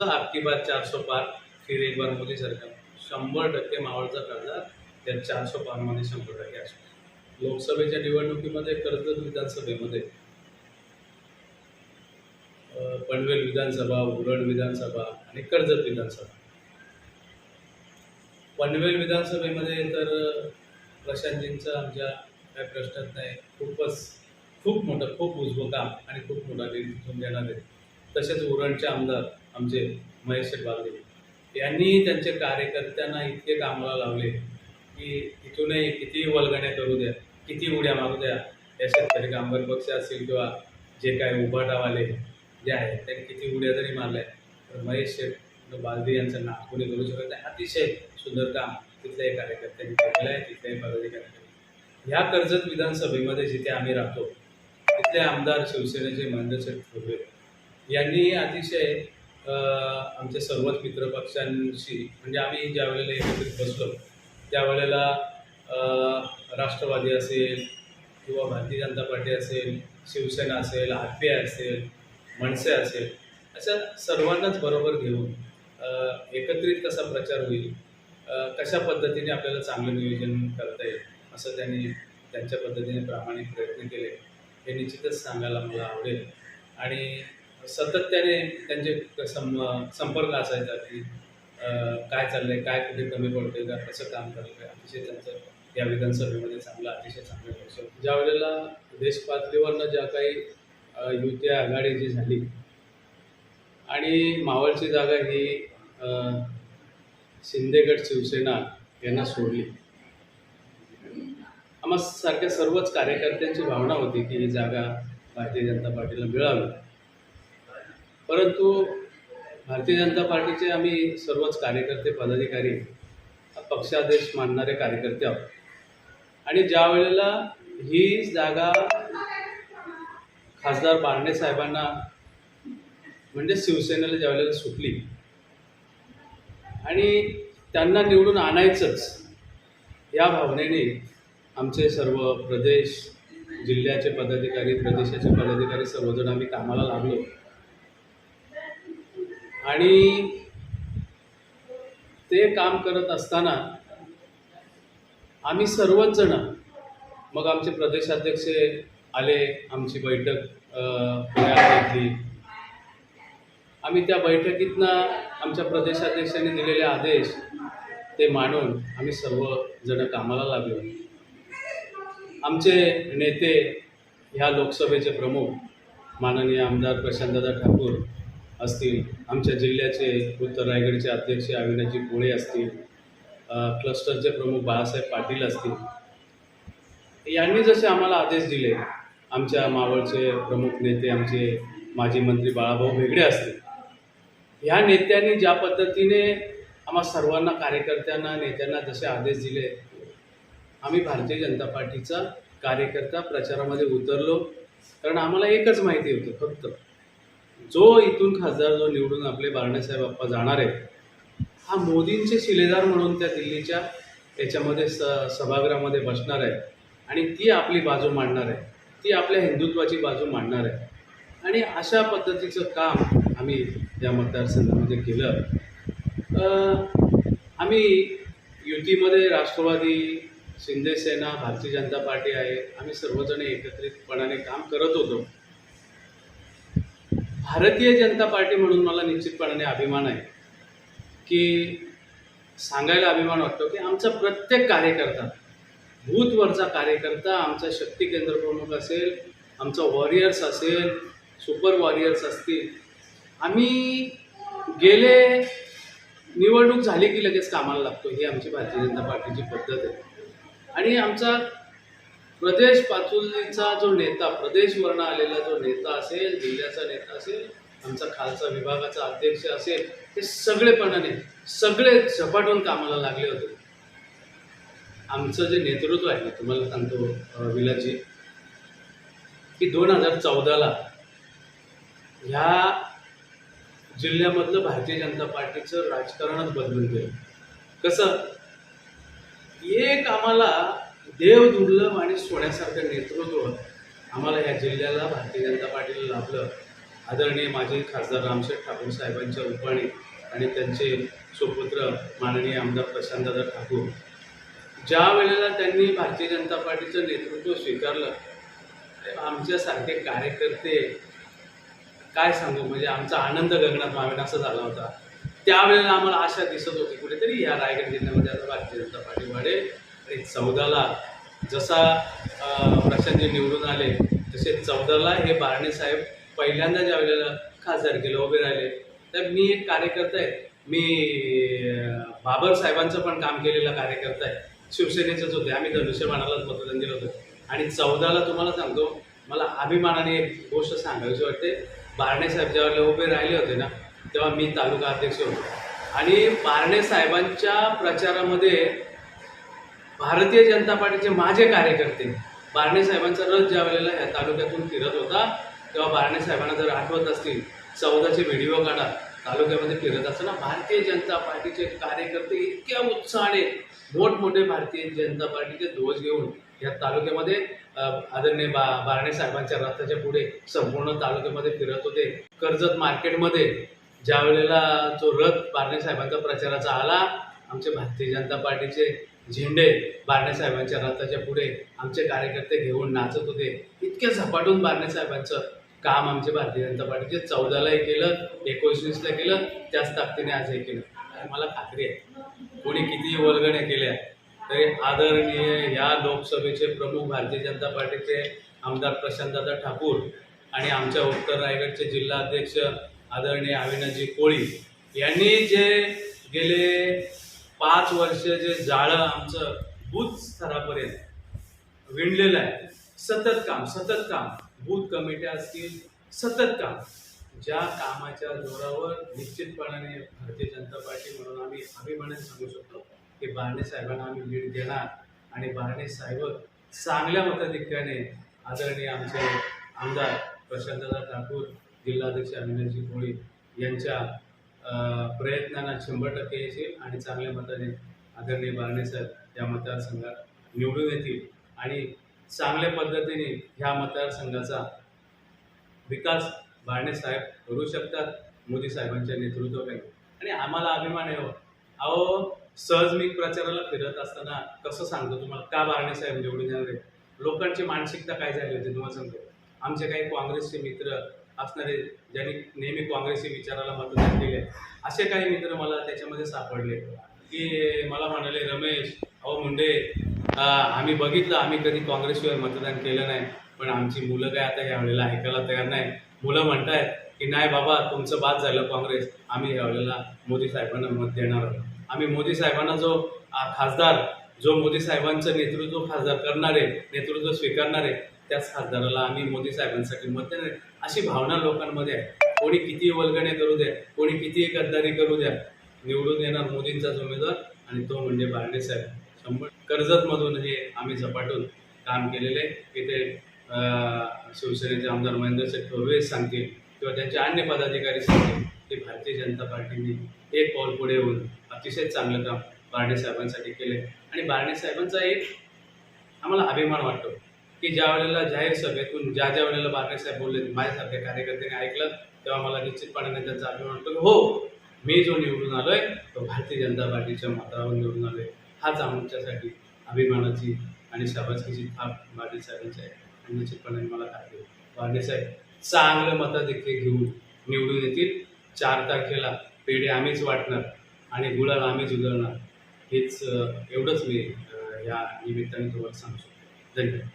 आपकी बार चारशे पार फिर एक बार मोदी सरकार. शंभर टक्के मावळचा कर्जा त्या चारशे पारमध्ये शंभर टक्के असतो. लोकसभेच्या निवडणुकीमध्ये कर्जत विधानसभेमध्ये पनवेल विधानसभा उरण विधानसभा आणि कर्जत विधानसभा. पनवेल विधानसभेमध्ये तर प्रशांतजींचा आमच्या काय प्रश्नच नाही खूपच खूप मोठं खूप उजवं काम आणि खूप मोठा निधी तिथून देणार आहे तसेच उरणचे आमदार आमचे महेश शेटबागडे. यांनी त्यांच्या कार्यकर्त्यांना इतके कामाला लावले की इथूनही कितीही वलगण्या करू द्या किती उड्या मारू द्या या शेतकरी कामगार पक्ष असतील किंवा जे काय उभाटावाले जे आहेत त्यांनी किती उड्या जरी मारल्या तर महेश शेठ बालदी यांचं नाव कोणी करू शकत नाही. अतिशय सुंदर काम तिथल्याही कार्यकर्त्यांनी केलेलं आहे तिथल्याही पदाधिकाऱ्यांनी. ह्या कर्जत विधानसभेमध्ये जिथे आम्ही राहतो तिथले आमदार शिवसेनेचे महेंद्र शेठ यांनी अतिशय आमच्या सर्वच मित्रपक्षांशी म्हणजे आम्ही ज्या वेळेला एकत्रित बसलो त्यावेळेला राष्ट्रवादी असेल किंवा भारतीय जनता पार्टी असेल शिवसेना असेल आर पी आय असेल मनसे असेल अशा सर्वांनाच बरोबर घेऊन एकत्रित कसा प्रचार होईल कशा पद्धतीने आपल्याला चांगलं नियोजन करता येईल असं त्यांनी त्यांच्या पद्धतीने प्रामाणिक प्रयत्न केले हे निश्चितच सांगायला मला आवडेल. आणि सातत्याने त्यांचे सं संपर्क असायचा की काय चाललंय काय कुठे कमी पडतोय का कसं काम करतंय अतिशय त्यांचं या विधानसभेमध्ये चांगलं अतिशय चांगलं वर्ष ज्या वेळेला देश पातळीवरनं ज्या काही युती आघाडी जी झाली आणि मावळची जागा ही शिंदेगड शिवसेना यांना सोडली. आम्हा सारख्या सर्वच कार्यकर्त्यांची भावना होती की ही जागा भारतीय जनता पार्टीला मिळावी. परंतु भारतीय जनता पार्टीचे आम्ही सर्वच कार्यकर्ते पदाधिकारी पक्षादेश मानणारे कार्यकर्ते आहोत. आणि ज्या वेळेला ही जागा खासदार बारणे साहेबांना म्हणजे शिवसेनेला ज्या वेळेला सुटली आणि त्यांना निवडून आणायचंच या भावनेने आमचे सर्व प्रदेश जिल्ह्याचे पदाधिकारी प्रदेशाचे पदाधिकारी सर्वजण आम्ही कामाला लागलो. आणि ते काम करत असताना आम्ही सर्वच जण मग आमचे प्रदेशाध्यक्ष आले आमची बैठक पुण्यात घेतली आम्ही त्या बैठकीतनं आमच्या प्रदेशाध्यक्षांनी दिलेले आदेश ते मानून आम्ही सर्व जण कामाला लागलो. आमचे नेते ह्या लोकसभेचे प्रमुख माननीय आमदार प्रशांतदादा ठाकूर असतील. आमच्या जिल्ह्याचे उत्तर रायगडचे अध्यक्ष अविनाजी कोळे असतील. क्लस्टरचे प्रमुख बाळासाहेब पाटील असतील. यांनी जसे आम्हाला आदेश दिले आमच्या मावळचे प्रमुख नेते आमचे माजी मंत्री बाळाभाऊ भेगडे असतील. ह्या नेत्यांनी ज्या पद्धतीने आम्हा सर्वांना कार्यकर्त्यांना नेत्यांना जसे आदेश दिले आम्ही भारतीय जनता पार्टीचा कार्यकर्ता प्रचारामध्ये उतरलो. कारण आम्हाला एकच माहिती होतं फक्त जो इथून खासदार जो निवडून आपले बारण्यासाहेब बाप्पा जाणार आहे हा मोदींचे शिलेदार म्हणून त्या दिल्लीच्या याच्यामध्ये स सभागृहामध्ये बसणार आहे आणि ती आपली बाजू मांडणार आहे ती आपल्या हिंदुत्वाची बाजू मांडणार आहे आणि अशा पद्धतीचं काम आम्ही या मतदारसंघामध्ये केलं. आम्ही युतीमध्ये राष्ट्रवादी शिंदेसेना भारतीय जनता पार्टी आहे. आम्ही सर्वजण एकत्रितपणाने काम करत होतो. भारतीय जनता पार्टी म्हणून मला निश्चितपणाने अभिमान आहे की सांगायला अभिमान वाटतो की आमचा प्रत्येक कार्यकर्ता भूतवरचा कार्यकर्ता आमचा शक्ती केंद्र प्रमुख असेल आमचा वॉरियर्स असेल सुपर वॉरियर्स असतील. आम्ही गेले निवडणूक झाली की लगेच कामाला लागतो. ही आमची भारतीय जनता पार्टीची पद्धत आहे. आणि आमचा प्रदेश पाचुलीचा जो नेता प्रदेशवरनं आलेला जो नेता असेल जिल्ह्याचा नेता असेल आमचा खालचा विभागाचा अध्यक्ष असेल हे सगळेपणाने सगळे झपाटून कामाला लागले होते. आमचं जे नेतृत्व आहे ना तुम्हाला सांगतो विलाजी की दोन हजार चौदाला ह्या जिल्ह्यामधलं भारतीय जनता पार्टीचं राजकारणच बदलून गेलं. कसं? एक आम्हाला देव दुर्लभ आणि सोन्यासारखं नेतृत्व आम्हाला ह्या जिल्ह्याला भारतीय जनता पार्टीला लाभलं. आदरणीय माजी खासदार रामशेठ ठाकूर साहेबांच्या रूपाने आणि त्यांचे सुपुत्र माननीय आमदार प्रशांतदादा ठाकूर. ज्या वेळेला त्यांनी भारतीय जनता पार्टीचं नेतृत्व स्वीकारलं आमच्यासारखे कार्यकर्ते काय सांगू? म्हणजे आमचा आनंद गगनात मावेन असा झाला होता. त्यावेळेला आम्हाला आशा दिसत होती कुठेतरी या रायगड जिल्ह्यामध्ये आता भारतीय जनता पार्टी वाढेल चौदाला जसा प्रशांत प्रशांतजी निवडून आले तसे चौदाला हे बारणे साहेब पहिल्यांदा ज्या वेळेला खासदार गेलं उभे राहिले. तर मी एक कार्यकर्ता आहे. मी बाबर साहेबांचं पण काम केलेला कार्यकर्ता आहे. शिवसेनेचंच होते. आम्ही धनुष्यबाणालाच मतदान दिलं होतं. आणि चौदाला तुम्हाला सांगतो मला अभिमानाने एक गोष्ट सांगायची वाटते. बारणे साहेब ज्यावेळेला उभे राहिले होते ना तेव्हा मी तालुका अध्यक्ष होतो. आणि बारणे साहेबांच्या प्रचारामध्ये भारतीय जनता पार्टीचे माझे कार्यकर्ते बारणे साहेबांचा रथ ज्या वेळेला या तालुक्यातून फिरत होता तेव्हा बारणे साहेबांना जर आठवत असतील चौदाचे व्हिडिओ काढा तालुक्यामध्ये फिरत असताना भारतीय जनता पार्टीचे कार्यकर्ते इतक्या उत्साहाने मोठमोठे भारतीय जनता पार्टीचे ध्वज घेऊन या तालुक्यामध्ये आदरणीय बा बारणे साहेबांच्या रथाच्या पुढे संपूर्ण तालुक्यामध्ये फिरत होते. कर्जत मार्केटमध्ये ज्या वेळेला जो रथ बारणे साहेबांचा प्रचाराचा आला आमचे भारतीय जनता पार्टीचे झेंडे बारणेसाहेबांच्या रथाच्या पुढे आमचे कार्यकर्ते घेऊन नाचत होते. इतके झपाटून बारणे काम आमचे भारतीय जनता पार्टीचे चौदालाही केलं एकोणीसला केलं त्याच ताकदीने आजही केलं. आणि मला खात्री आहे. कोणी कितीही वलगण्या केल्या तरी आदरणीय या लोकसभेचे प्रमुख भारतीय जनता पार्टीचे आमदार प्रशांतदादा ठाकूर आणि आमच्या उत्तर रायगडचे जिल्हाध्यक्ष आदरणीय अविनाजी कोळी यांनी जे गेले पाच वर्ष जे जाळं आमचं बूथ स्तरापर्यंत विणलेलं आहे. सतत काम सतत काम. बूथ कमिट्या असतील सतत काम. ज्या कामाच्या जोरावर निश्चितपणाने भारतीय जनता पार्टी म्हणून आम्ही अभिमानाने सांगू शकतो की बारणे साहेबांना आम्ही लीड देणार आणि बारणे साहेब चांगल्या मताधिक्याने आदरणीय आमचे आमदार प्रशांतदा ठाकूर जिल्हाध्यक्ष अभिनंदजी कोळी यांच्या प्रयत्नांना शंभर टक्के येतील आणि चांगल्या मताने आदरणीय बारणे साहेब या मतदारसंघात निवडून येतील आणि चांगल्या पद्धतीने ह्या मतदारसंघाचा विकास बारणे साहेब करू शकतात मोदी साहेबांच्या नेतृत्वाखाली. आणि आम्हाला अभिमान आहे हो. अहो सहज मी प्रचाराला फिरत असताना कसं सांगतो तुम्हाला? का बारणेसाहेब निवडून येणार आहे लोकांची मानसिकता काय झाली होती तुम्हाला सांगतो. आमचे काही काँग्रेसचे मित्र असणारे ज्यांनी नेहमी काँग्रेसी विचाराला मतदान केले असे काही मित्र मला त्याच्यामध्ये सापडले. की मला म्हणाले रमेश अहो मुंडे आम्ही बघितलं आम्ही कधी काँग्रेसशिवाय मतदान केलं नाही. पण आमची मुलं काय आता यावेळेला ऐकायला तयार नाही. मुलं म्हणतायत की नाही बाबा तुमचं बाद झालं काँग्रेस. आम्ही यावेळेला मोदी साहेबांना मत देणार आहोत. आम्ही मोदी साहेबांना जो खासदार जो मोदी साहेबांचं नेतृत्व खासदार करणारे नेतृत्व स्वीकारणारे त्याच खासदाराला आम्ही मोदी साहेबांसाठी मत देणार अशी भावना लोकांमध्ये आहे. कोणी किती वल्गणे करू द्या कोणी किती गद्दारी करू द्या निवडून येणार मोदींचाच उमेदवार आणि तो म्हणजे बारणे साहेब. शंभर कर्जतमधून हे आम्ही झपाटून काम केलेले इथे शिवसेनेचे आमदार महेंद्र शेठ थोरवे सांगतील किंवा त्यांचे अन्य पदाधिकारी सांगतील की भारतीय जनता पार्टीने एक पाऊल पुढे होऊन अतिशय चांगलं काम बारणे साहेबांसाठी केले आणि बारणे साहेबांचा एक आम्हाला अभिमान वाटतो. की ज्या वेळेला जाहीर सभेतून ज्या ज्या वेळेला बारकेसाहेब बोलले माझ्यासारख्या कार्यकर्त्याने ऐकलं तेव्हा मला निश्चितपणाने त्यांचा अभिमान वाटतो की हो मी जो निवडून आलोय तो भारतीय जनता पार्टीच्या मतावर निवडून आलोय. हाच आमच्यासाठी अभिमानाची आणि शाबासकीची थाप बारणे आहे. आणि निश्चितपणे मला खात्री आहे. चांगलं मतं देखील घेऊन निवडून येतील. चार तारखेला पेढे आम्हीच वाटणार आणि गुलाल आम्हीच उधळणार. हेच एवढंच मी या निमित्ताने तुम्हाला सांगू शकतो. धन्यवाद.